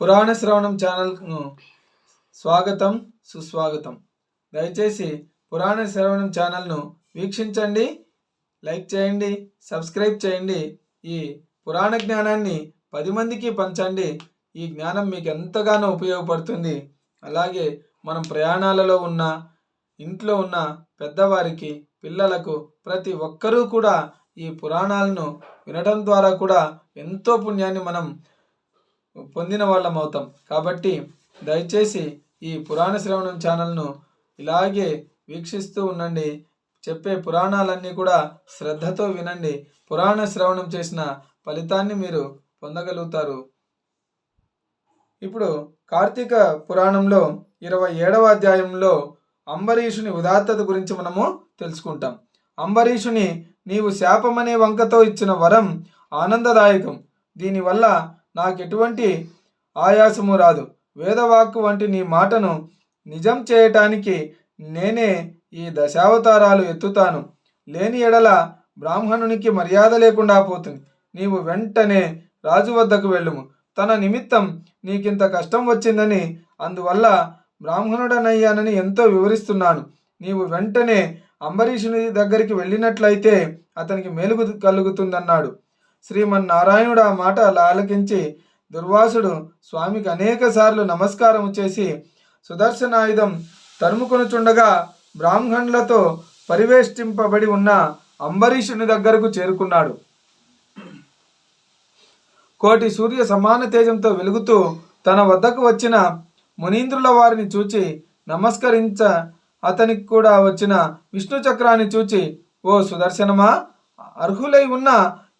పురాణ శ్రవణం ఛానల్ను స్వాగతం సుస్వాగతం. దయచేసి పురాణ శ్రవణం ఛానల్ను వీక్షించండి లైక్ చేయండి సబ్స్క్రైబ్ చేయండి ఈ పురాణ జ్ఞానాన్ని పది మందికి పంచండి. ఈ జ్ఞానం మీకు ఎంతగానో ఉపయోగపడుతుంది. అలాగే మనం ప్రయాణాలలో ఉన్న ఇంట్లో ఉన్న పెద్దవారికి పిల్లలకు ప్రతి ఒక్కరూ కూడా ఈ పురాణాలను వినడం ద్వారా కూడా ఎంతో పుణ్యాన్ని మనం పొందిన వాళ్ళం అవుతాం కాబట్టి దయచేసి ఈ పురాణ శ్రవణం ఛానల్ను ఇలాగే వీక్షిస్తూ ఉండండి. చెప్పే పురాణాలన్నీ కూడా శ్రద్ధతో వినండి. పురాణ శ్రవణం చేసిన ఫలితాన్ని మీరు పొందగలుగుతారు. ఇప్పుడు కార్తీక పురాణంలో ఇరవై ఏడవ అధ్యాయంలో అంబరీషుని ఉదాత్తత గురించి మనము తెలుసుకుంటాం. అంబరీషుని నీవు శాపమనే వంకతో ఇచ్చిన వరం ఆనందదాయకం. దీనివల్ల నాకు ఎటువంటి ఆయాసము రాదు. వేదవాక్కు వంటి నీ మాటను నిజం చేయటానికి నేనే ఈ దశావతారాలు ఎత్తుతాను. లేని ఎడల బ్రాహ్మణునికి మర్యాద లేకుండా పోతుంది. నీవు వెంటనే రాజు వద్దకు వెళ్ళుము. తన నిమిత్తం నీకింత కష్టం వచ్చిందని అందువల్ల బ్రాహ్మణుడనయ్యానని ఎంతో వివరిస్తున్నాను. నీవు వెంటనే అంబరీషుని దగ్గరికి వెళ్ళినట్లయితే అతనికి మేలుగు కలుగుతుందన్నాడు. శ్రీమన్నారాయణుడు ఆ మాట ఆలకించి దుర్వాసుడు స్వామికి అనేక సార్లు నమస్కారం చేసి సుదర్శనాయుధం తరుముకొనుచుండగా బ్రాహ్మణులతో పరివేష్టింపబడి ఉన్న అంబరీషుని దగ్గరకు చేరుకున్నాడు. కోటి సూర్య సమాన తేజంతో వెలుగుతూ తన వద్దకు వచ్చిన మునీంద్రుల వారిని చూచి నమస్కరించ అతనికి కూడా వచ్చిన విష్ణు చక్రాన్ని చూచి ఓ సుదర్శనమా అర్హులై ఉన్న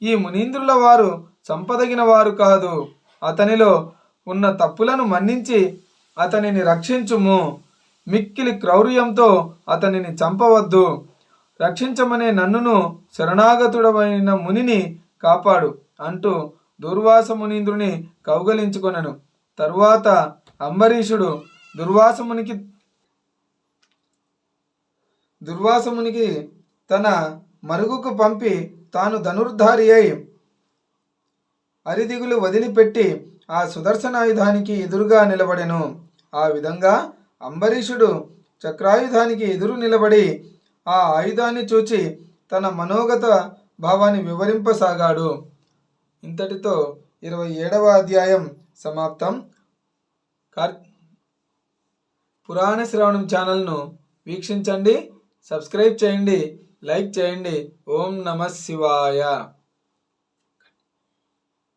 ఈ మునీంద్రుల వారు చంపదగిన వారు కాదు. అతనిలో ఉన్న తప్పులను మన్నించి అతనిని రక్షించుము. మిక్కిలి క్రౌర్యంతో అతనిని చంపవద్దు. రక్షించమనే నన్నును శరణాగతుడమైన మునిని కాపాడు అంటూ దుర్వాస మునీంద్రుని కౌగలించుకొనను. తరువాత అంబరీషుడు దుర్వాసమునికి దుర్వాసమునికి తన మరుగుకు పంపి తాను ధనుర్ధారి అయి అరిదిగులు వదిలిపెట్టి ఆ సుదర్శనాయుధానికి ఎదురుగా నిలబడెను. ఆ విధంగా అంబరీషుడు చక్రాయుధానికి ఎదురు నిలబడి ఆ ఆయుధాన్ని చూచి తన మనోగత భావాన్ని వివరింపసాగాడు. ఇంతటితో ఇరవై ఏడవ అధ్యాయం సమాప్తం. కార్ పురాణ శ్రవణం ఛానల్ను వీక్షించండి సబ్స్క్రైబ్ చేయండి. లైక్ చేయండి. ఓం నమ శివాయ.